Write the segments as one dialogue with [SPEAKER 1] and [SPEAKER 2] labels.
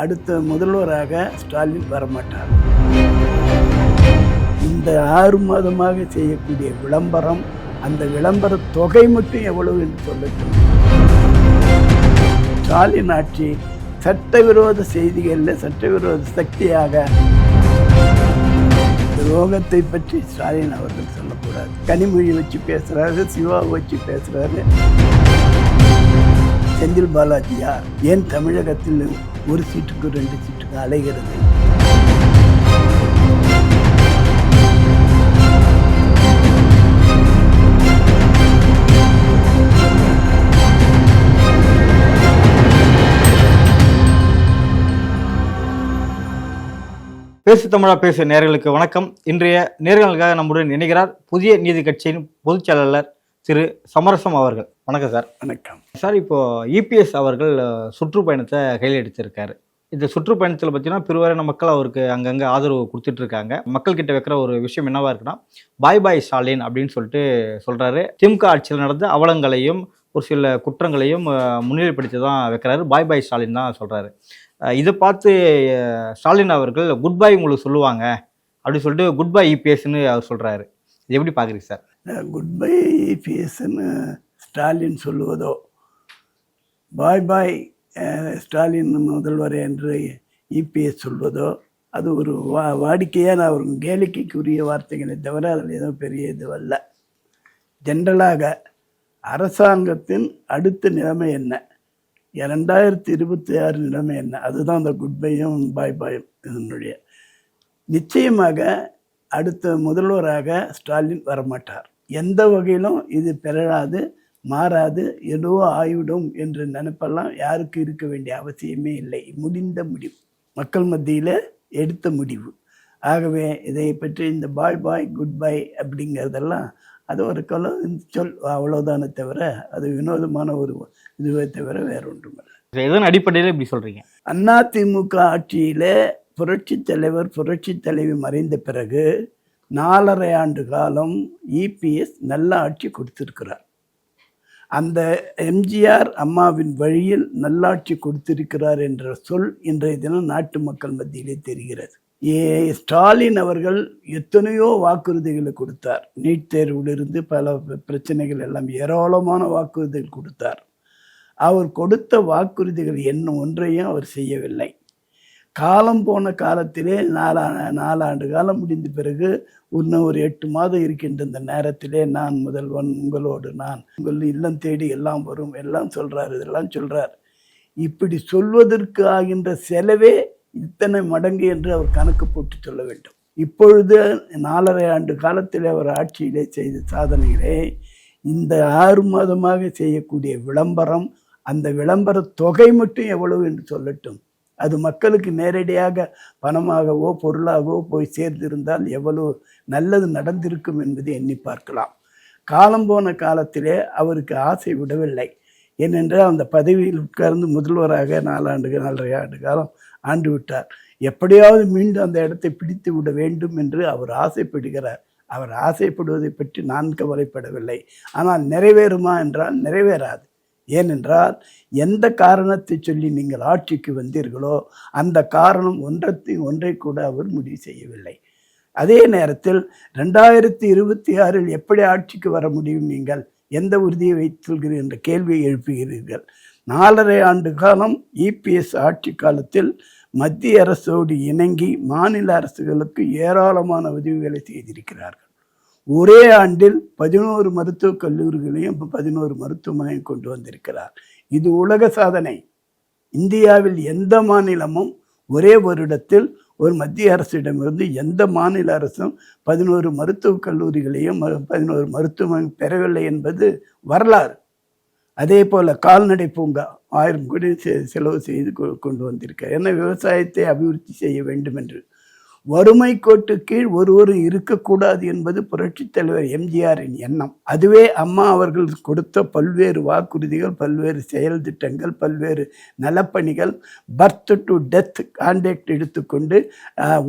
[SPEAKER 1] அடுத்த முதல்வராக ஸ்டாலின் வரமாட்டார். இந்த ஆறு மாதமாக செய்யக்கூடிய விளம்பரம் அந்த விளம்பர தொகை மட்டும் எவ்வளவு என்று சொல்லட்டும் ஸ்டாலின் ஆட்சி சட்டவிரோத செய்திகளில் சட்டவிரோத சக்தியாக ரோகத்தை பற்றி ஸ்டாலின் அவர்கள் சொல்லக்கூடாது. கனிமொழி வச்சு பேசுறாரு சிவா வச்சு பேசுறாரு. செந்தில் பாலாஜியா ஏன் தமிழகத்தில் ஒரு சீட்டுக்கு ரெண்டு சீட்டுக்கு அலைகிறது.
[SPEAKER 2] பேசு தமிழா பேசு நேர்களுக்கு வணக்கம். இன்றைய நேர்களுக்காக நம்முடன் இணைகிறார் புதிய நீதி கட்சியின் பொதுச் செயலாளர் திரு சமரசம் அவர்கள். வணக்கம் சார்.
[SPEAKER 1] வணக்கம்.
[SPEAKER 2] சார் இப்போ இபிஎஸ் அவர்கள் அஹ், சுற்றுப்பயணத்தை கையில் எடுத்திருக்காரு இந்த சுற்றுப்பயணத்தில் பார்த்தீங்கன்னா பெருவாரியான மக்கள் அவருக்கு அங்கங்கே ஆதரவு கொடுத்துட்டு இருக்காங்க மக்கள் கிட்ட வைக்கிற ஒரு விஷயம் என்னவா இருக்குன்னா பாய் பாய் ஸ்டாலின் அப்படின்னு சொல்லிட்டு சொல்றாரு. திமுக ஆட்சியில் நடந்த அவலங்களையும் ஒரு சில குற்றங்களையும் முன்னிலைப்படுத்தி தான் வைக்கிறாரு. பாய் பாய் ஸ்டாலின் தான் சொல்றாரு. அஹ், இதை பார்த்து ஸ்டாலின் அவர்கள் குட் பை உங்களுக்கு சொல்லுவாங்க. அப்படின்னு சொல்லிட்டு குட் பை இபிஎஸ்ன்னு அவர் சொல்றாரு. இது எப்படி பாக்குறீங்க சார்?
[SPEAKER 1] குட் பை பிஎஸ்ன்னு ஸ்டாலின் சொல்லுவதோ? பாய் பாய் ஸ்டாலின் முதல்வர் என்று இபிஎஸ் சொல்வதோ? அது ஒரு வா வாடிக்கையான ஒரு கேளிக்கைக்குரிய வார்த்தைகளை தவிர அதில் எதுவும் பெரிய இது அல்ல ஜென்ரலாக அரசாங்கத்தின் அடுத்த நிலைமை என்ன? இரண்டாயிரத்தி இருபத்தி ஆறு நிலைமை என்ன? அதுதான் அந்த குட் பையும் பாய் பாயும் இதனுடைய. நிச்சயமாக அடுத்த முதல்வராக ஸ்டாலின் வரமாட்டார். எந்த வகையிலும் இது பெறாது மாறாது ஏதோ ஆகிவிடும் என்ற நினைப்பெல்லாம் யாருக்கு இருக்க வேண்டிய அவசியமே இல்லை. முடிந்த முடிவு. மக்கள் மத்தியில் எடுத்த முடிவு. ஆகவே இதை பற்றி இந்த பாய் பாய் குட் பை அப்படிங்கிறதெல்லாம் அது ஒரு கல சொல் அவ்வளோதானே தவிர அது வினோதமான ஒரு இதுவே தவிர வேற ஒன்றுமில்லை
[SPEAKER 2] எதன் அடிப்படையில் இப்படி சொல்றீங்க?
[SPEAKER 1] அதிமுக ஆட்சியிலே புரட்சி தலைவர் புரட்சி தலைவி மறைந்த பிறகு நாலரை ஆண்டு காலம் இபிஎஸ் நல்ல ஆட்சி கொடுத்திருக்கிறார். அந்த எம்ஜிஆர் அம்மாவின் வழியில் நல்லாட்சி கொடுத்திருக்கிறார் என்ற சொல் இன்றைய தினம் நாட்டு மக்கள் மத்தியிலே தெரிகிறது. ஏ. ஸ்டாலின் அவர்கள் எத்தனையோ வாக்குறுதிகளை கொடுத்தார். நீட் தேர்விலிருந்து பல பிரச்சனைகள் எல்லாம் ஏராளமான வாக்குறுதிகள் கொடுத்தார். அவர் கொடுத்த வாக்குறுதிகள் என்ன ஒன்றையும் அவர் செய்யவில்லை. காலம் போன காலத்திலே நாலா நாலாண்டு காலம் முடிந்த பிறகு இன்னும் ஒரு எட்டு மாதம் இருக்கின்ற இந்த நேரத்திலே நான் முதல்வன் உங்களோடு நான். உங்கள் இல்லம் தேடி எல்லாம் வரும். எல்லாம் சொல்றார் இதெல்லாம் சொல்றார். இப்படி சொல்வதற்கு ஆகின்ற செலவே இத்தனை மடங்கு என்று அவர் கணக்கு போட்டு சொல்ல வேண்டும். இப்பொழுது நாலரை ஆண்டு காலத்தில் அவர் ஆட்சியிலே செய்த சாதனைகளை இந்த ஆறு மாதமாக செய்யக்கூடிய விளம்பரம் அந்த விளம்பர தொகை மட்டும் எவ்வளவு என்று சொல்லட்டும். அது மக்களுக்கு நேரடியாக பணமாகவோ பொருளாகவோ போய் சேர்ந்திருந்தால் எவ்வளவு நல்லது நடந்திருக்கும் என்பதை எண்ணி பார்க்கலாம். காலம் போன காலத்திலே அவருக்கு ஆசை விடவில்லை. ஏனென்றால் அந்த பதவியில் உட்கார்ந்து முதல்வராக நாலாண்டு நாலரை ஆண்டு காலம் ஆண்டு விட்டார். எப்படியாவது மீண்டும் அந்த இடத்தை பிடித்து விட வேண்டும் என்று அவர் ஆசைப்படுகிறார். அவர் ஆசைப்படுவதை பற்றி நான் கவலைப்படவில்லை. ஆனால் நிறைவேறுமா என்றால் நிறைவேறாது. ஏனென்றால் எந்த காரணத்தை சொல்லி நீங்கள் ஆட்சிக்கு வந்தீர்களோ அந்த காரணம் ஒன்றத்தை ஒன்றை கூட அவர் முடிவு செய்யவில்லை. அதே நேரத்தில் ரெண்டாயிரத்தி இருபத்தி ஆறில் எப்படி ஆட்சிக்கு வர முடியும் நீங்கள்? எந்த உறுதியை வைத்துள்கிறீர்கள் என்ற கேள்வியை எழுப்புகிறீர்கள். நாலரை ஆண்டு காலம் இபிஎஸ் ஆட்சி காலத்தில் மத்திய அரசோடு இணங்கி மாநில அரசுகளுக்கு ஏராளமான உதவிகளை செய்திருக்கிறார்கள். ஒரே ஆண்டில் பதினோரு மருத்துவக் கல்லூரிகளையும் இப்போ பதினோரு மருத்துவமனையும் கொண்டு வந்திருக்கிறார். இது உலக சாதனை. இந்தியாவில் எந்த மாநிலமும் ஒரே வருடத்தில் ஒரு மத்திய அரசிடமிருந்து எந்த மாநில அரசும் பதினோரு மருத்துவக் கல்லூரிகளையும் ம- பதினோரு மருத்துவமனை பெறவில்லை என்பது வரலாறு. அதே போல் கால்நடை பூங்கா ஆயிரம் கோடி செ- செலவு செய்து கொ- கொண்டு வந்திருக்கார் ஏன்னா விவசாயத்தை அபிவிருத்தி செய்ய வேண்டும் என்று வறுமை கோட்டு கீழ் ஒருவரும் இருக்கக்கூடாது என்பது புரட்சித் தலைவர் எம்ஜிஆரின் எண்ணம். அதுவே அம்மா அவர்கள் கொடுத்த பல்வேறு வாக்குறுதிகள் பல்வேறு செயல் திட்டங்கள் பல்வேறு நலப்பணிகள் பர்த் டு டெத் கான்டாக்ட் எடுத்துக்கொண்டு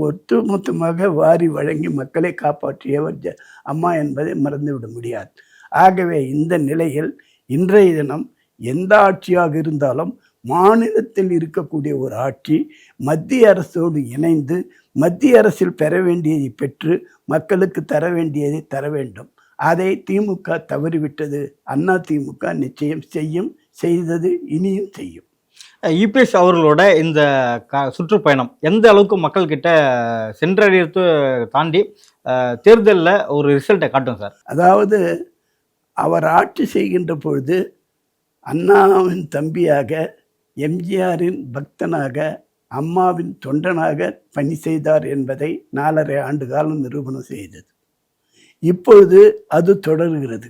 [SPEAKER 1] ஒட்டுமொத்தமாக வாரி வழங்கி மக்களை காப்பாற்றியவர் ஜ- அம்மா என்பதை மறந்துவிட முடியாது. ஆகவே இந்த நிலையில் இன்றைய தினம் எந்த ஆட்சியாக இருந்தாலும் மாநிலத்தில் இருக்கக்கூடிய ஒரு ஆட்சி மத்திய அரசோடு இணைந்து மத்திய அரசில் பெற வேண்டியதை பெற்று மக்களுக்கு தர வேண்டியதை தர வேண்டும். அதை திமுக தவறிவிட்டது. அண்ணா திமுக நிச்சயம் செய்யும் செய்தது இனியும் செய்யும்.
[SPEAKER 2] இபிஎஸ் அவர்களோட இந்த க சுற்றுப்பயணம் எந்த அளவுக்கு மக்கள்கிட்ட சென்றடையறது தாண்டி தேர்தலில் ஒரு ரிசல்ட்டை காட்டும் சார்.
[SPEAKER 1] அதாவது அவர் ஆட்சி செய்கின்ற பொழுது அண்ணாவின் தம்பியாக எம்ஜிஆரின் பக்தனாக அம்மாவின் தொண்டனாக பணி செய்தார் என்பதை நாலரை ஆண்டு காலம் நிரூபணம் செய்தது. இப்பொழுது அது தொடர்கிறது.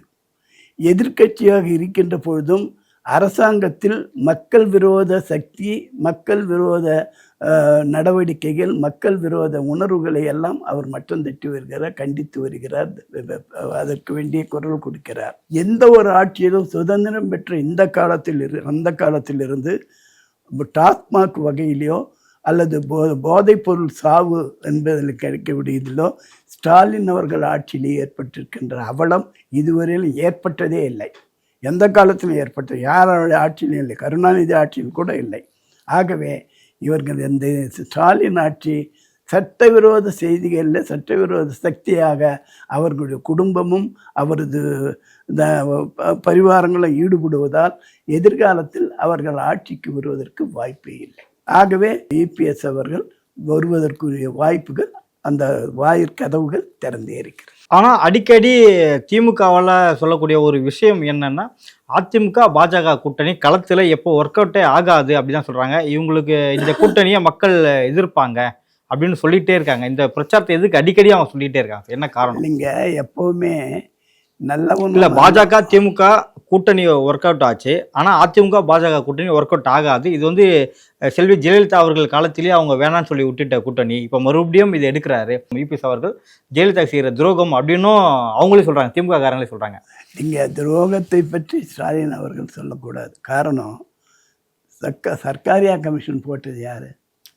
[SPEAKER 1] எதிர்க்கட்சியாக இருக்கின்ற பொழுதும் அரசாங்கத்தில் மக்கள் விரோத சக்தி மக்கள் விரோத நடவடிக்கைகள் மக்கள் விரோத உணர்வுகளை எல்லாம் அவர் மட்டம் தட்டி வருகிறார் கண்டித்து வருகிறார் அதற்கு வேண்டிய குரல் கொடுக்கிறார். எந்த ஒரு ஆட்சியிலும் சுதந்திரம் பெற்ற இந்த காலத்தில் இரு அந்த காலத்திலிருந்து டாஸ்மாக் வகையிலையோ அல்லது போ போதைப்பொருள் சாவு என்பதில் கிடைக்கக்கூடியதிலோ ஸ்டாலின் அவர்கள் ஆட்சியிலே ஏற்பட்டிருக்கின்ற அவலம் இதுவரையில் ஏற்பட்டதே இல்லை. எந்த காலத்திலும் ஏற்பட்டது யாரோட ஆட்சியிலும் இல்லை கருணாநிதி ஆட்சியில் கூட இல்லை. ஆகவே இவர்கள் இந்த ஸ்டாலின் ஆட்சி சட்டவிரோத செய்திகளில் சட்டவிரோத சக்தியாக அவர்களுடைய குடும்பமும் அவரது இந்த ப- பரிவாரங்களும் ஈடுபடுவதால் எதிர்காலத்தில் அவர்கள் ஆட்சிக்கு வருவதற்கு வாய்ப்பே இல்லை. ஆகவே இபிஎஸ் அவர்கள் வருவதற்குரிய வாய்ப்புகள் அந்த வாயிற்கதவுகள் திறந்தே இருக்கிறது.
[SPEAKER 2] ஆனால் அடிக்கடி திமுகவால் சொல்லக்கூடிய ஒரு விஷயம் என்னன்னா அதிமுக பாஜக கூட்டணி களத்தில் எப்போ ஒர்க் அவுட்டே ஆகாது அப்படின்னு தான் சொல்கிறாங்க இவங்களுக்கு இந்த கூட்டணியை மக்கள் எதிர்ப்பாங்க அப்படின்னு சொல்லிட்டே இருக்காங்க. இந்த பிரச்சாரத்தை எதுக்கு அடிக்கடி அவங்க சொல்லிட்டே இருக்காங்க? என்ன காரணம்?
[SPEAKER 1] இல்லைங்க எப்பவுமே நல்லவன்
[SPEAKER 2] இல்ல பாஜக திமுக கூட்டணி ஒர்க் அவுட் ஆச்சு. ஆனா அதிமுக பாஜக கூட்டணி ஒர்க் அவுட் ஆகாது. இது வந்து செல்வி ஜெயலலிதா அவர்கள் காலத்திலேயே அவங்க வேணாம்னு சொல்லி விட்டுட்ட கூட்டணி. இப்ப மறுபடியும் இது எடுக்கிறாரு. யூபிஎஸ் அவர்கள் ஜெயலலிதா செய்யற துரோகம் அப்படின்னும் அவங்களே சொல்றாங்க. திமுக காரங்களே சொல்றாங்க.
[SPEAKER 1] இங்கே துரோகத்தை பற்றி ஸ்டாலின் அவர்கள் சொல்லக்கூடாது. காரணம் சர்க்க சர்க்காரியா கமிஷன் போட்டது யார்?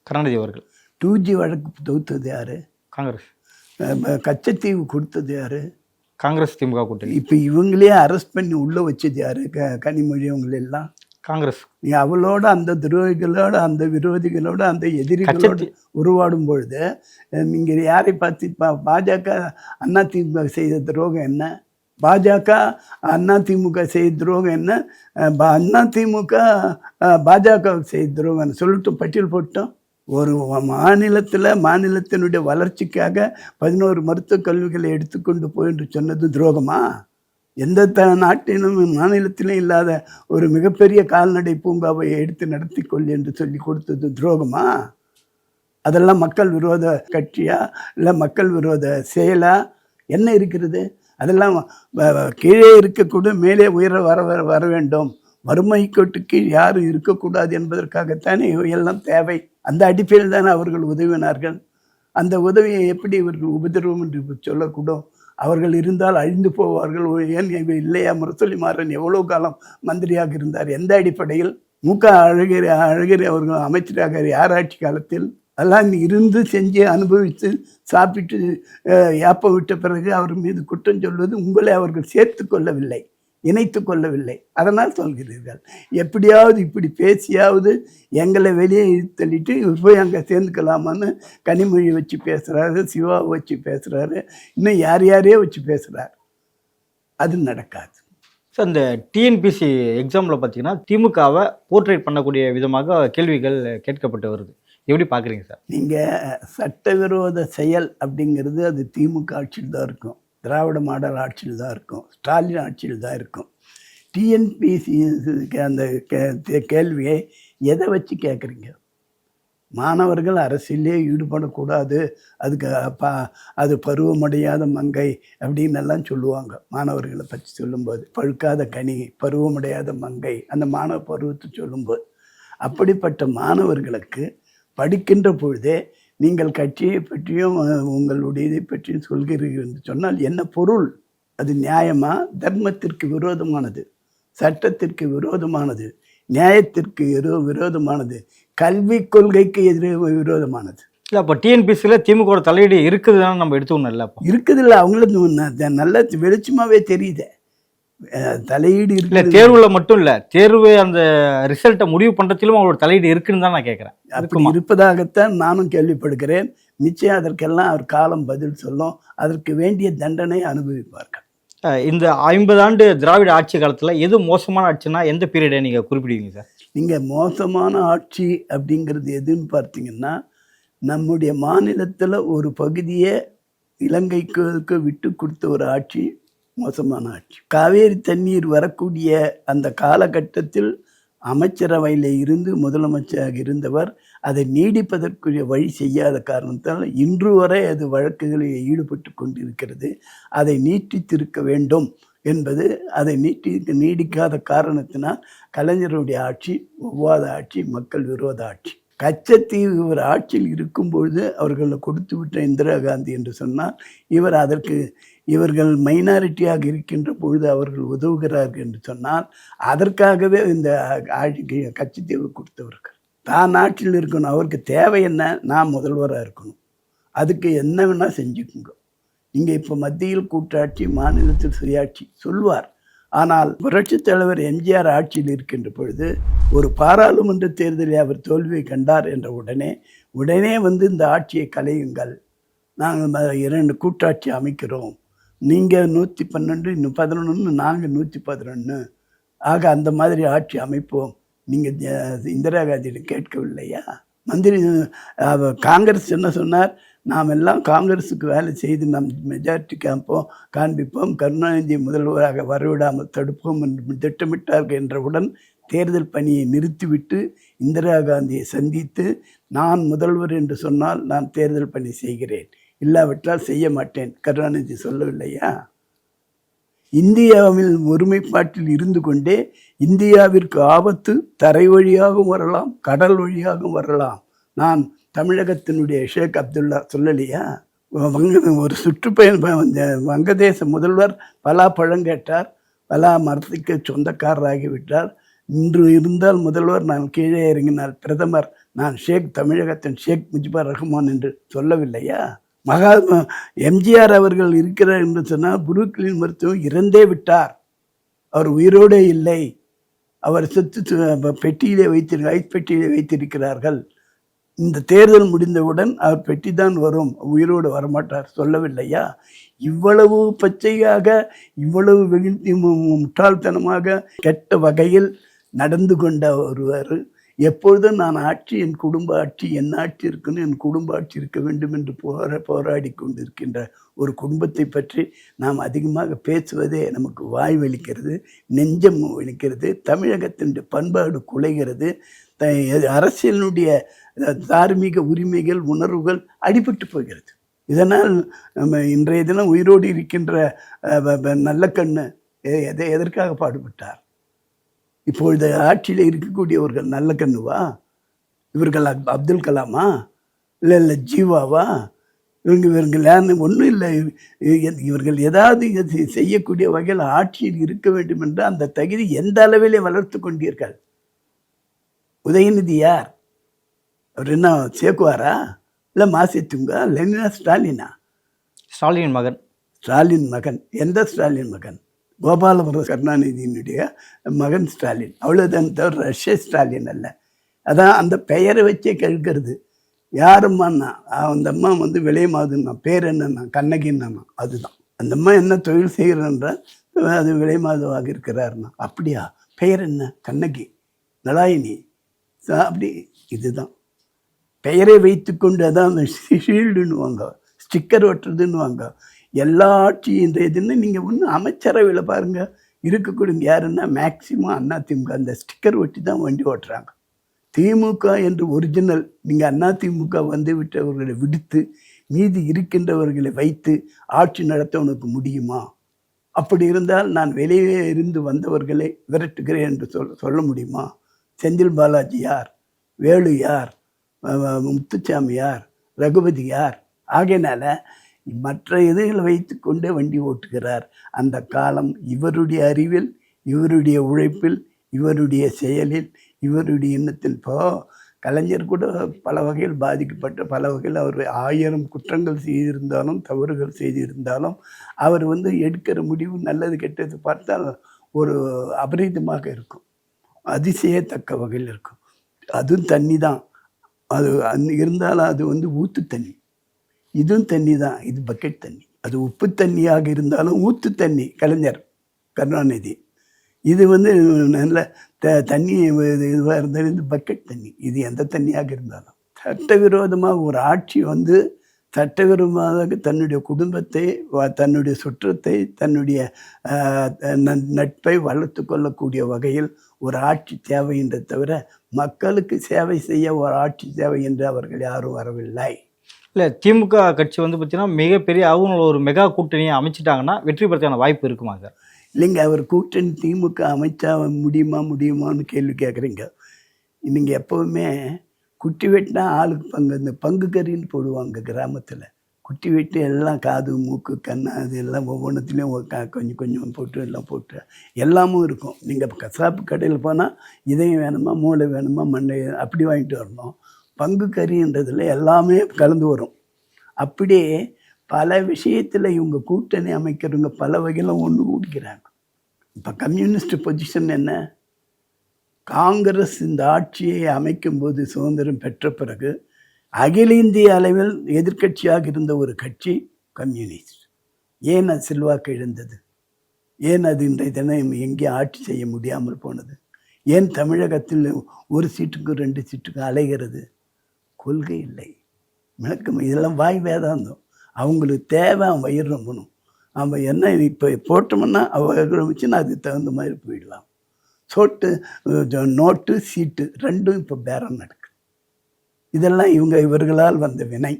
[SPEAKER 2] கருணாநிதி அவர்கள்.
[SPEAKER 1] டூ ஜி வழக்கு தொகுத்தது யார்?
[SPEAKER 2] காங்கிரஸ்.
[SPEAKER 1] கச்சத்தீவு கொடுத்தது யார்?
[SPEAKER 2] காங்கிரஸ் திமுக கூட்டணி.
[SPEAKER 1] இப்போ இவங்களே அரெஸ்ட் பண்ணி உள்ளே வச்சது யார்? க கனிமொழி அவங்களெல்லாம்
[SPEAKER 2] காங்கிரஸ்.
[SPEAKER 1] நீ அவளோட அந்த துரோகிகளோட அந்த விரோதிகளோட அந்த எதிரிகளோட உருவாடும் பொழுது நீங்கள் யாரை பார்த்து பா பாஜக அண்ணா திமுக செய்த துரோகம் என்ன? பாஜக அண்ணா திமுக செய்த துரோகம் என்ன? அண்ணா திமுக பாஜக செய்த துரோகம் என்ன? சொல்லட்டும் பட்டியல் போட்டோம். ஒரு மாநிலத்தில் மாநிலத்தினுடைய வளர்ச்சிக்காக பதினோரு மருத்துவக் கல்விகளை எடுத்துக்கொண்டு போய் என்று சொன்னது துரோகமா? எந்த த நாட்டிலும் மாநிலத்திலும் இல்லாத ஒரு மிகப்பெரிய கால்நடை பூங்காவை எடுத்து நடத்தி கொள் என்று சொல்லி கொடுத்தது துரோகமா? அதெல்லாம் மக்கள் விரோத கட்சியா? இல்லை மக்கள் விரோத செயலா? என்ன இருக்கிறது? அதெல்லாம் கீழே இருக்கக்கூட மேலே உயர வர வர வர வேண்டும். வறுமை கோட்டுக்கு யாரும் இருக்கக்கூடாது என்பதற்காகத்தானே இவையெல்லாம் தேவை. அந்த அடிப்படையில் தான் அவர்கள் உதவினார்கள். அந்த உதவியை எப்படி இவர்கள் உபதிரவம் என்று சொல்லக்கூடும்? அவர்கள் இருந்தால் அழிந்து போவார்கள். ஏன் இவ இல்லையா? முரசொலி மாறன் எவ்வளோ காலம் மந்திரியாக இருந்தார்? எந்த அடிப்படையில்? முக அழகிரி அழகிரி அவர்கள் அமைச்சராக யார் ஆட்சி காலத்தில்? அதெல்லாம் இருந்து செஞ்சு அனுபவித்து சாப்பிட்டு அஹ், ஏப்ப விட்ட பிறகு அவர் மீது குற்றம் சொல்வது உங்களை அவர்கள் சேர்த்து கொள்ளவில்லை. இணைத்து கொள்ளவில்லை. அதனால் சொல்கிறீர்கள். எப்படியாவது இப்படி பேசியாவது எங்களை வெளியே தள்ளிட்டு இவர் போய் அங்கே சேர்ந்துக்கலாமான்னு கனிமொழி வச்சு பேசுகிறாரு சிவாவை வச்சு பேசுகிறாரு இன்னும் யார் யாரையோ வச்சு பேசுகிறார் அது நடக்காது.
[SPEAKER 2] சார் இந்த டிஎன்பிசி எக்ஸாமில் பார்த்தீங்கன்னா திமுகவை போர்ட்ரேட் பண்ணக்கூடிய விதமாக கேள்விகள் கேட்கப்பட்டு வருது. எப்படி பார்க்குறீங்க சார்?
[SPEAKER 1] நீங்கள் சட்டவிரோத செயல் அப்படிங்கிறது அது திமுக ஆட்சியில் தான் இருக்கும். திராவிட மாடல் ஆட்சியில் தான் இருக்கும். ஸ்டாலின் ஆட்சியில் தான் இருக்கும். டிஎன்பிசி அந்த கே- கேள்வியை எதை வச்சு கேட்குறீங்க? மாணவர்கள் அரசியலே ஈடுபடக்கூடாது. அதுக்கு அப்பா அது பருவமடையாத மங்கை அப்படின்னு எல்லாம் சொல்லுவாங்க. மாணவர்களை பற்றி சொல்லும்போது பழுக்காத கனி பருவமடையாத மங்கை அந்த மாணவ பருவத்தை சொல்லும்போது அப்படிப்பட்ட மாணவர்களுக்கு படிக்கின்ற பொழுதே நீங்கள் கட்சியை பற்றியும் உங்களுடைய இதை பற்றியும் சொல்கிறீர்கள் என்று சொன்னால் என்ன பொருள்? அது நியாயமா? தர்மத்திற்கு விரோதமானது. சட்டத்திற்கு விரோதமானது. நியாயத்திற்கு விரோ விரோதமானது. கல்விக் கொள்கைக்கு எதிரே விரோதமானது.
[SPEAKER 2] இல்லை அப்போ டிஎன்பிசியில் திமுக தலையீடு இருக்குதுன்னு நம்ம எடுத்துக்கணும் இல்லை
[SPEAKER 1] இருக்குதில்ல அவங்களுக்கு நல்ல வெளிச்சமாகவே தெரியுதே. தலையீடு
[SPEAKER 2] இல்ல தேர்வுல மட்டும் இல்ல தேர்வு அந்த ரிசல்ட்டை முடிவு பண்றதிலும் அவரோட தலையீடு இருக்குன்னு தான் நான் கேட்கறேன்
[SPEAKER 1] அப்படி? இருப்பதாகத்தான் நானும் கேள்விப்படுகிறேன். நிச்சயம் அதற்கெல்லாம் அவர் காலம் பதில் சொல்லும். அதற்கு வேண்டிய தண்டனை அனுபவிப்பார்கள்.
[SPEAKER 2] இந்த ஐம்பது ஆண்டு திராவிட ஆட்சி காலத்துல எது மோசமான ஆட்சினா எந்த பீரியடை நீங்க குறிப்பிடுவீங்க சார்?
[SPEAKER 1] நீங்க மோசமான ஆட்சி அப்படிங்கிறது எதுன்னு பார்த்தீங்கன்னா நம்முடைய மாநிலத்தில் ஒரு பகுதியை இலங்கைக்கு விட்டு கொடுத்த ஒரு ஆட்சி மோசமான ஆட்சி காவேரி தண்ணீர் வரக்கூடிய அந்த காலகட்டத்தில் அமைச்சரவையில் இருந்து முதலமைச்சராக இருந்தவர் அதை நீடிப்பதற்குரிய வழி செய்யாத காரணத்தால் இன்று வரை அது வழக்குகளில் ஈடுபட்டு கொண்டிருக்கிறது. அதை நீட்டித்திருக்க வேண்டும் என்பது அதை நீட்டி நீடிக்காத காரணத்தினால் கலைஞருடைய ஆட்சி ஒவ்வாத ஆட்சி மக்கள் விரோத ஆட்சி. கச்சத்தீவு இவர் ஆட்சியில் இருக்கும்பொழுது அவர்களை கொடுத்து விட்ட இந்திரா காந்தி என்று சொன்னால் இவர் அதற்கு இவர்கள் மைனாரிட்டியாக இருக்கின்ற பொழுது அவர்கள் உதவுகிறார்கள் என்று சொன்னால் அதற்காகவே இந்த ஆட்சிக்கு கச்சத்தீவு கொடுத்தவர்கள். தான் ஆட்சியில் இருக்கணும். அவருக்கு தேவை என்ன? நான் முதல்வராக இருக்கணும். அதுக்கு என்ன வேணால் செஞ்சுக்குங்க. நீங்கள் இப்போ மத்தியில் கூட்டாட்சி மாநிலத்தில் சுயாட்சி சொல்வார். ஆனால் புரட்சித் தலைவர் எம்ஜிஆர் ஆட்சியில் இருக்கின்ற பொழுது ஒரு பாராளுமன்ற தேர்தலில் அவர் தோல்வியை கண்டார் என்ற உடனே உடனே வந்து இந்த ஆட்சியை கலையுங்கள். நாங்கள் இரண்டு கூட்டாட்சி அமைக்கிறோம். நீங்கள் நூற்றி பன்னெண்டு இன்னும் பதினொன்று நாங்கள் நூற்றி பதினொன்று ஆக அந்த மாதிரி ஆட்சி அமைப்போம். நீங்கள் இந்திரா காந்தியிடம் கேட்கவில்லையா? மந்திரி காங்கிரஸ் என்ன சொன்னார்? நாம் எல்லாம் காங்கிரஸுக்கு வேலை செய்து நம் மெஜாரிட்டி காண்போம் காண்பிப்போம் கருணாநிதி முதல்வராக வரவிடாமல் தடுப்போம் என்று திட்டமிட்டார்கள் என்றவுடன் தேர்தல் பணியை நிறுத்திவிட்டு இந்திரா காந்தியை சந்தித்து நான் முதல்வர் என்று சொன்னால் நான் தேர்தல் பணி செய்கிறேன். இல்லாவிட்டால் செய்ய மாட்டேன். கருணாநிதி சொல்லவில்லையா? இந்தியாவில் ஒருமைப்பாட்டில் இருந்து கொண்டே இந்தியாவிற்கு ஆபத்து தரை வழியாகவும் வரலாம் கடல் வழியாகவும் வரலாம். நான் தமிழகத்தினுடைய ஷேக் அப்துல்லா சொல்லலையா? வங்க ஒரு சுற்றுப்பயணம் வங்கதேச முதல்வர் பலா பழம் கேட்டார். பலா மரத்துக்கு சொந்தக்காரராகிவிட்டார். இன்று இருந்தால் முதல்வர் நான் கீழே இறங்கினால் பிரதமர் நான் ஷேக் தமிழகத்தின் ஷேக் முஜிபர் ரஹ்மான் என்று சொல்லவில்லையா? மகாத்மா எம்ஜிஆர் அவர்கள் இருக்கிறார் என்று சொன்னால் புருக்களின் மருத்துவம் இறந்தே விட்டார். அவர் உயிரோடே இல்லை. அவர் செத்து பெட்டியிலே வைத்திரு ஐஸ் பெட்டியிலே வைத்திருக்கிறார்கள். இந்த தேர்தல் முடிந்தவுடன் அவர் பெட்டி தான் வரும். உயிரோடு வரமாட்டார். சொல்லவில்லையா? இவ்வளவு பச்சையாக இவ்வளவு வெகுத்தி முட்டாள்தனமாக கெட்ட வகையில் நடந்து கொண்ட ஒருவர் எப்பொழுதும் நான் ஆட்சி என் குடும்ப ஆட்சி என் ஆட்சி இருக்குன்னு என் குடும்ப ஆட்சி இருக்க வேண்டும் என்று போரா போராடி கொண்டிருக்கின்ற ஒரு குடும்பத்தை பற்றி நாம் அதிகமாக பேசுவதே நமக்கு வாய் வலிக்கிறது நெஞ்சம் வலிக்கிறது தமிழகத்தின் பண்பாடு குலைகிறது த- அரசியலினுடைய தார்மீக உரிமைகள் உணர்வுகள் அடிபட்டு போகிறது. இதனால் நம்ம இன்றைய தினம் உயிரோடு இருக்கின்ற நல்ல கண்ணு எதை எதற்காக பாடுபட்டார்? இப்பொழுது ஆட்சியில் இருக்கக்கூடியவர்கள் நல்ல கண்ணுவா இவர்கள் அப்- அப்துல் கலாமா? இல்லை இல்லை ஜீவாவா? இவங்க இவர்கள் ஒன்றும் இல்லை. இவ- இவர்கள் ஏதாவது செய்யக்கூடிய வகையில் ஆட்சியில் இருக்க வேண்டும் என்று அந்த தகுதி எந்த அளவிலே வளர்த்து கொண்டீர்கள்? உதயநிதி யார்? அவர் என்ன சேக்குவாரா? இல்லை மாசித்துங்கா லெனினா ஸ்டாலினா?
[SPEAKER 2] ஸ்டாலின் மகன்.
[SPEAKER 1] ஸ்டாலின் மகன். எந்த ஸ்டாலின் மகன்? கோபாலபுரம் கருணாநிதியினுடைய மகன் ஸ்டாலின். அவ்வளோதான் தவிர ரஷ்ய ஸ்டாலின் அல்ல. அதான் அந்த பெயரை வச்சே கேட்கறது. யாரும்மான்னா அந்த அம்மா வந்து விலைமாதுண்ணா பேர் என்னன்னா கண்ணகின்னா அதுதான். அந்த அம்மா என்ன தொழில் செய்கிறன்றா அது விலைமாதுவாக இருக்கிறாருன்னா அப்படியா? பெயர் என்ன? கண்ணகி. நலாயினி. அப்படி இதுதான். பெயரை வைத்துக்கொண்டு அதான் அந்த ஷீல்டுன்னுவாங்க. ஸ்டிக்கர் ஒட்டுறதுன்னுவாங்க. எல்லா ஆட்சியும் இன்றைய தினம் நீங்கள் ஒன்று அமைச்சரவையில் பாருங்கள் இருக்கக்கூடிய யாருன்னா மேக்சிமம் அண்ணா திமுக. அந்த ஸ்டிக்கர் ஒட்டி தான் வண்டி ஓட்டுறாங்க. திமுக என்று ஒரிஜினல் நீங்கள் அண்ணா திமுக வந்து விட்டவர்களை விடுத்து மீதி இருக்கின்றவர்களை வைத்து ஆட்சி நடத்த உனக்கு முடியுமா? அப்படி இருந்தால் நான் வெளியே இருந்து வந்தவர்களை விரட்டுகிறேன் என்று சொல் சொல்ல முடியுமா? செந்தில் பாலாஜி யார்? வேலு யார்? முத்துச்சாமி யார்? ரகுபதி யார்? ஆகையினால மற்ற இதுகளை வைத்துக்கொண்டே வண்டி ஓட்டுகிறார். அந்த காலம் இவருடைய அறிவில் இவருடைய உழைப்பில் இவருடைய செயலில் இவருடைய எண்ணத்தில். இப்போ கலைஞர் கூட பல வகையில் பாதிக்கப்பட்ட பல வகையில் அவர் ஆயிரம் குற்றங்கள் செய்திருந்தாலும் தவறுகள் செய்திருந்தாலும் அவர் வந்து எடுக்கிற முடிவு நல்லது கெட்டது பார்த்தால் ஒரு அபரீதமாக இருக்கும். அதிசயத்தக்க வகையில் இருக்கும். அதுவும் தண்ணி தான். அது அந் இருந்தாலும் அது வந்து ஊத்து தண்ணி. இதுவும் தண்ணி தான். இது பக்கெட் தண்ணி. அது உப்பு தண்ணியாக இருந்தாலும் ஊத்து தண்ணி. கலைஞர் கருணாநிதி. இது வந்து நல்ல த தண்ணி இது இதுவாக இருந்தாலும் இது பக்கெட் தண்ணி. இது எந்த தண்ணியாக இருந்தாலும். சட்டவிரோதமாக ஒரு ஆட்சி வந்து சட்டவிரோதமாக தன்னுடைய குடும்பத்தை வ- தன்னுடைய சுற்றத்தை தன்னுடைய நட்பை வளர்த்து கொள்ளக்கூடிய வகையில் ஒரு ஆட்சி தேவை என்றே தவிர மக்களுக்கு சேவை செய்ய ஒரு ஆட்சி தேவை என்று அவர்கள் யாரும் வரவில்லை.
[SPEAKER 2] இல்லை திமுக கட்சி வந்து பார்த்தீங்கன்னா மிகப்பெரிய அவங்க ஒரு மெகா கூட்டணியை அமைச்சிட்டாங்கன்னா வெற்றி பெறதுக்கான வாய்ப்பு இருக்குமா சார்
[SPEAKER 1] இல்லைங்க அவர் கூட்டணி திமுக அமைச்சா முடியுமா முடியுமான்னு கேள்வி கேட்குறீங்க நீங்கள் எப்போவுமே குட்டி வெட்டினா ஆளுக்கு பங்கு இந்த பங்கு கறின்னு போடுவாங்க கிராமத்தில். குட்டி வெட்டி எல்லாம் காது மூக்கு கண்ணு அது எல்லாம் ஒவ்வொன்றத்துலேயும் கொஞ்சம் கொஞ்சம் போட்டு எல்லாம் போட்டு எல்லாமும் இருக்கும். நீங்கள் கசாப்பு கடையில் போனால் இதையும் வேணுமா மூளை வேணுமா மண்ணை அப்படி வாங்கிட்டு வரணும். பங்கு கறின்றதில் எல்லாமே கலந்து வரும். அப்படியே பல விஷயத்தில் இவங்க கூட்டணி அமைக்கிறவங்க பல வகையில் ஒன்று கூடிக்கிறாங்க. இப்போ கம்யூனிஸ்ட் பொசிஷன் என்ன? காங்கிரஸ் இந்த ஆட்சியை அமைக்கும்போது சுதந்திரம் பெற்ற பிறகு அகில இந்திய அளவில் எதிர்க்கட்சியாக இருந்த ஒரு கட்சி கம்யூனிஸ்ட். ஏன் அது செல்வாக்கு இழந்தது? ஏன் அது இன்றைய தினம் எங்கே ஆட்சி செய்ய முடியாமல் போனது? ஏன் தமிழகத்தில் ஒரு சீட்டுக்கு ரெண்டு சீட்டுக்கு அலைகிறது? கொள்கை இல்லை. விளக்கம் இதெல்லாம் வாய் வேதாந்தம். அவங்களுக்கு தேவை அவன் வயிறு ரொம்பணும். அவன் என்ன இப்போ போட்டோம்னா அவ வச்சு நான் அதுக்கு தகுந்த மாதிரி போயிடலாம். சோட்டு நோட்டு சீட்டு ரெண்டும் இப்போ பேரம் நடக்குது இதெல்லாம் இவங்க இவர்களால் வந்த வினை.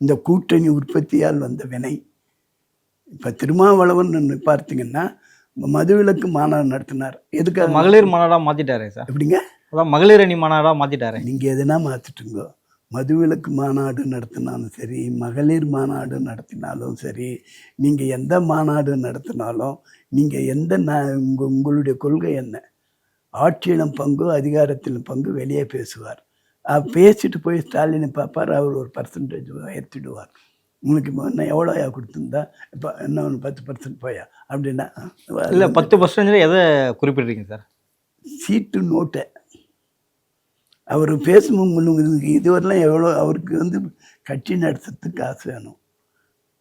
[SPEAKER 1] இந்த கூட்டணி உற்பத்தியால் வந்த வினை. இப்போ திருமாவளவன் பார்த்தீங்கன்னா மதுவிலக்கு மாநாடு நடத்தினார். எதுக்காக?
[SPEAKER 2] மகளிர் மாநாடா மாத்திட்டாரே சார்.
[SPEAKER 1] எப்படிங்க?
[SPEAKER 2] அதான் மகளிர் அணி மாநாடா மாத்திட்டாரே.
[SPEAKER 1] நீங்கள் எதுனா மாற்றிட்டுங்க மதுவிலக்கு மாநாடு நடத்தினாலும் சரி மகளிர் மாநாடு நடத்தினாலும் சரி நீங்கள் எந்த மாநாடு நடத்தினாலும் நீங்கள் எந்த ந உங்க உங்களுடைய கொள்கை என்ன? ஆட்சியிலும் பங்கு அதிகாரத்திலும் பங்கு வெளியே பேசுவார். பேசிட்டு போய் ஸ்டாலினை பார்ப்பார் அவர் ஒரு பர்சன்டேஜ் உயர்த்திடுவார். உங்களுக்கு என்ன எவ்வளோயா கொடுத்துருந்தா? இப்போ என்ன ஒன்று பத்து பர்சன்ட் போயா? அப்படின்னா
[SPEAKER 2] இல்லை பத்து பர்சன்டேஜ் எதை குறிப்பிடுறீங்க சார்?
[SPEAKER 1] சீட்டு நோட்டை. அவர் பேசும் முன்னுக்கு இதுவரைலாம் எவ்வளோ அவருக்கு வந்து கட்சி நடத்துறதுக்கு காசு வேணும்.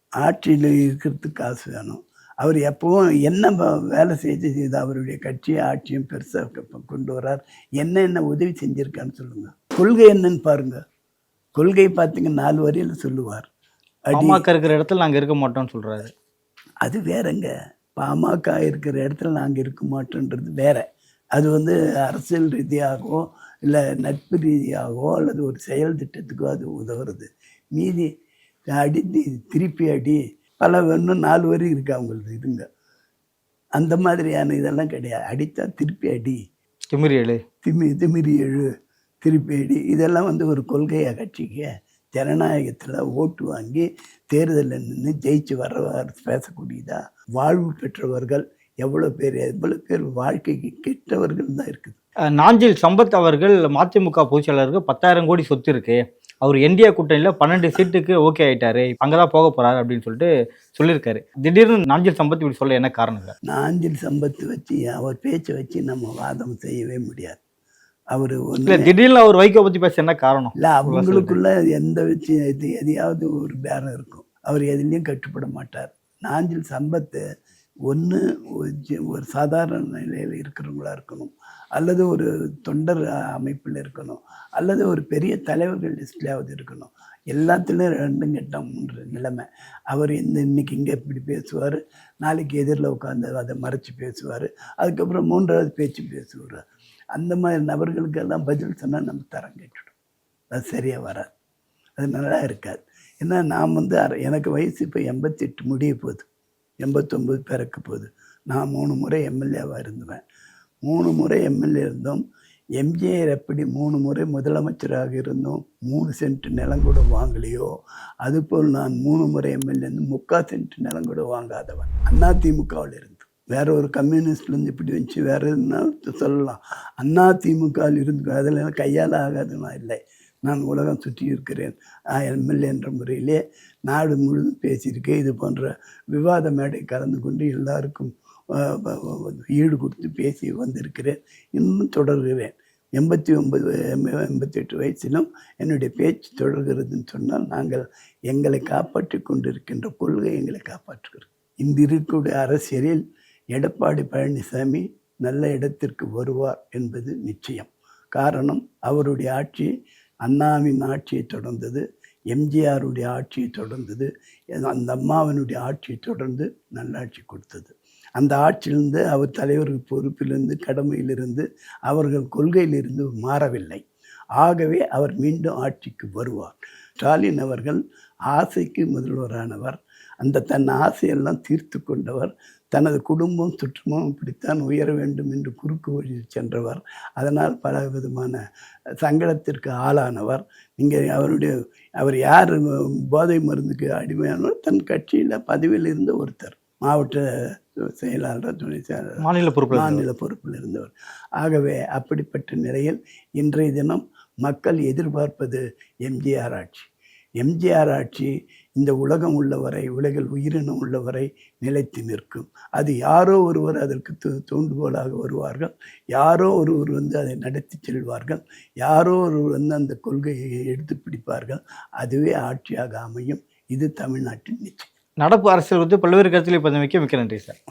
[SPEAKER 1] ஆட்சியில் இருக்கிறதுக்கு காசு வேணும். அவர் எப்பவும் என்ன வேலை செய்து செய்து அவருடைய கட்சியை ஆட்சியும் பெருசாக கொண்டு வரார் என்ன என்ன உதவி செஞ்சுருக்கான்னு சொல்லுங்கள் கொள்கை என்னன்னு பாருங்க. கொள்கை பார்த்தீங்க நாலு வரியில் சொல்லுவார்.
[SPEAKER 2] பாமக இருக்கிற இடத்துல நாங்க இருக்க மாட்டோம்னு சொல்றாரு.
[SPEAKER 1] அது வேறங்க. பாமக இருக்கிற இடத்துல நாங்கள் இருக்க மாட்டோன்றது வேற. அது வந்து அரசியல் ரீதியாகவோ இல்லை நட்பு ரீதியாகவோ அல்லது ஒரு செயல் திட்டத்துக்கோ அது உதவுறது. மீதி அடி திருப்பி அடி பல இன்னும் நாலு வரி இருக்கு அவங்களுக்கு இதுங்க. அந்த மாதிரியான இதெல்லாம் கிடையாது. அடித்தா திருப்பி அடி.
[SPEAKER 2] திமிரி எழு.
[SPEAKER 1] திமி திமிரி எழு திருப்பி அடி. இதெல்லாம் வந்து ஒரு கொள்கையா கட்சிக்கு ஜனநாயகத்தில் ஓட்டு வாங்கி தேர்தலில் நின்று ஜெயிச்சு வர பேசக்கூடியதா? வாழ்வு பெற்றவர்கள் எவ்வளோ பேர்? எவ்வளோ பேர் வாழ்க்கைக்கு கெட்டவர்கள் தான் இருக்குது.
[SPEAKER 2] நாஞ்சில் சம்பத் அவர்கள் மதிமுக பொதுச் செயலாளருக்கு பத்தாயிரம் கோடி சொத்து இருக்கு. அவர் என்டிஏ கூட்டணியில பன்னெண்டு சீட்டுக்கு ஓகே ஆயிட்டாரு. அங்கதான் போக போறாரு அப்படின்னு சொல்லிட்டு சொல்லியிருக்காரு. திடீர்னு நாஞ்சில் சம்பத் இப்படி சொல்ல என்ன காரணம்
[SPEAKER 1] நாஞ்சில் சம்பத்து வச்சு அவர் பேச்சை வச்சு நம்ம வாதம் செய்யவே முடியாது. அவர்
[SPEAKER 2] இல்ல திடீர்னு அவர் வைகோ பத்தி பேச என்ன காரணம்?
[SPEAKER 1] இல்லை அவங்களுக்குள்ள எந்த வச்சு எது எதையாவது ஒரு பேரம் இருக்கும். அவர் எதுலேயும் கட்டுப்பட மாட்டார். நாஞ்சில் சம்பத்து ஒன்று ஒரு சாதாரண நிலையில் இருக்கிறவங்களா இருக்கணும். அல்லது ஒரு தொண்டர் அமைப்பில் இருக்கணும். அல்லது ஒரு பெரிய தலைவர்கள் லிஸ்ட்லேயாவது இருக்கணும். எல்லாத்துலேயும் ரெண்டும் கெட்டம்ன்ற நிலைமை. அவர் இந்த இன்றைக்கி இங்கே இப்படி பேசுவார். நாளைக்கு எதிரில் உட்காந்து அதை மறைச்சு பேசுவார். அதுக்கப்புறம் மூன்றாவது பேச்சு பேசுவார். அந்த மாதிரி நபர்களுக்கெல்லாம் பதில் சொன்னால் நம்ம தரம் கேட்டுடும். அது சரியாக வராது. அது நல்லா இருக்காது. ஏன்னா நான் வந்து எனக்கு வயசு இப்போ எண்பத்தெட்டு முடிய போகுது. எண்பத்தொம்பது பிறக்க போகுது. நான் மூணு முறை எம்எல்ஏவாக இருந்துவேன். மூணு முறை எம்எல்ஏ இருந்தோம் எம்ஜிஆர் எப்படி மூணு முறை முதலமைச்சராக இருந்தோம் மூணு சென்ட் நிலம் கூட வாங்கலையோ அதுபோல் நான் மூணு முறை எம்எல்ஏ இருந்து முக்கால் சென்ட் நிலம் கூட வாங்காதவன். அண்ணா திமுகவில் இருந்து. வேற ஒரு கம்யூனிஸ்ட்லேருந்து இப்படி வந்துச்சு வேற எதுனா சொல்லலாம். அண்ணா திமுகவில் இருந்து அதில் கையால் ஆகாதுன்னா இல்லை. நான் உலகம் சுற்றி இருக்கிறேன். எம்எல்ஏ என்ற முறையிலே நாடு முழுதும் பேசியிருக்கேன். இது போன்ற விவாத மேடை கலந்து கொண்டு எல்லாருக்கும் ஈடு கொடுத்து பேசி வந்திருக்கிறேன். இன்னும் தொடர்கிறேன். எண்பத்தி ஒன்பது எண்பத்தெட்டு வயசிலும் என்னுடைய பேச்சு தொடர்கிறதுன்னு சொன்னால் நாங்கள் எங்களை காப்பாற்றி கொண்டிருக்கின்ற கொள்கை எங்களை காப்பாற்றுகிறது. இந்த இருக்கக்கூடிய அரசியலில் எடப்பாடி பழனிசாமி நல்ல இடத்திற்கு வருவார் என்பது நிச்சயம். காரணம் அவருடைய ஆட்சி அண்ணாவின் ஆட்சியை தொடர்ந்தது எம்ஜிஆருடைய ஆட்சியை தொடர்ந்தது அந்த அம்மாவினுடைய ஆட்சியை தொடர்ந்து நல்லாட்சி கொடுத்தது. அந்த ஆட்சியிலிருந்து அவர் தலைவர்கள் பொறுப்பிலிருந்து கடமையிலிருந்து அவர்கள் கொள்கையிலிருந்து மாறவில்லை. ஆகவே அவர் மீண்டும் ஆட்சிக்கு வருவார். ஸ்டாலின் அவர்கள் ஆசைக்கு முதல்வரானவர். அந்த தன் ஆசையெல்லாம் தீர்த்து கொண்டவர். தனது குடும்பம் சுற்றமும் இப்படித்தான் உயர வேண்டும் என்று குறுக்கு வழியில் சென்றவர். அதனால் பல விதமான சங்கடத்திற்கு ஆளானவர். இங்கே அவருடைய அவர் யார் போதை மருந்துக்கு அடிமையானவர் தன் கட்சியில் பதவியில் இருந்த ஒருத்தர் மாவட்ட செயலாளர் துணை செயலாளர்
[SPEAKER 2] மாநில பொறுப்பு
[SPEAKER 1] மாநில பொறுப்பில் இருந்தவர். ஆகவே அப்படிப்பட்ட நிலையில் இன்றைய தினம் மக்கள் எதிர்பார்ப்பது எம்ஜிஆர் ஆட்சி. எம்ஜிஆர் ஆட்சி இந்த உலகம் உள்ளவரை உலகில் உயிரினம் உள்ளவரை நிலைத்து நிற்கும். அது யாரோ ஒருவர் அதற்கு தூ தூண்டுகோலாக வருவார்கள். யாரோ ஒருவர் வந்து அதை நடத்தி செல்வார்கள். யாரோ ஒருவர் வந்து அந்த கொள்கையை எடுத்து பிடிப்பார்கள். அதுவே ஆட்சியாக அமையும். இது தமிழ்நாட்டின் நிச்சயம்.
[SPEAKER 2] நடப்பு அரசியல் குறித்து பல்வேறு கருத்தில் பதிவு மிக்க நன்றி சார்.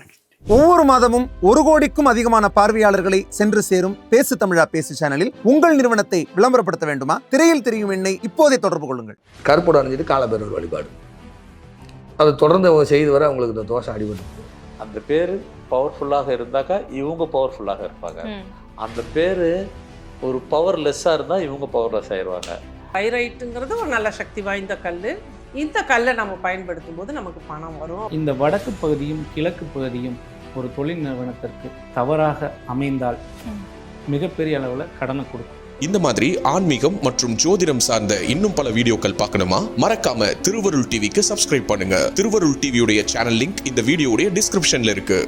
[SPEAKER 3] ஒவ்வொரு மாதமும் ஒரு கோடிக்கும் அதிகமான பார்வையாளர்களை சென்று சேரும் பேசு தமிழா பேசு சேனலில் உங்கள் நிறுவனத்தை விளம்பரப்படுத்த வேண்டுமா? திரையில் தெரியும் எண்ணை இப்போதே தொடர்பு கொள்ளுங்கள்.
[SPEAKER 4] கருப்போட அணிஞ்சிட்டு காலபேரவர் வழிபாடு. அதை தொடர்ந்து அவங்க செய்து வர அவங்களுக்கு இந்த தோஷம் அடிபட்டு.
[SPEAKER 5] அந்த பேர் பவர்ஃபுல்லாக இருந்தாக்கா இவங்க பவர்ஃபுல்லாக இருப்பாங்க. அந்த பேர் ஒரு பவர்லெஸ்ஸாக இருந்தால் இவங்க பவர்லெஸ் ஆயிடுவாங்க
[SPEAKER 6] பைரைட்டுங்கிறது ஒரு நல்ல சக்தி வாய்ந்த கல் இந்த கல்லை நம்ம பயன்படுத்தும் போது நமக்கு பணம் வரும்.
[SPEAKER 7] இந்த வடக்கு பகுதியும் கிழக்கு பகுதியும் ஒரு தொழில் நிறுவனத்திற்கு தவறாக அமைந்தால். மிகப்பெரிய அளவில் கடனை கொடுக்கும்.
[SPEAKER 8] இந்த மாதிரி ஆன்மீகம் மற்றும் ஜோதிடம் சார்ந்த இன்னும் பல வீடியோக்கள் பார்க்கணுமா? மறக்காம திருவருள் டிவிக்கு சப்ஸ்கிரைப் பண்ணுங்க. திருவருள் டிவியுடைய சேனல் லிங்க் இந்த வீடியோடைய டிஸ்கிரிப்ஷன்ல இருக்கு.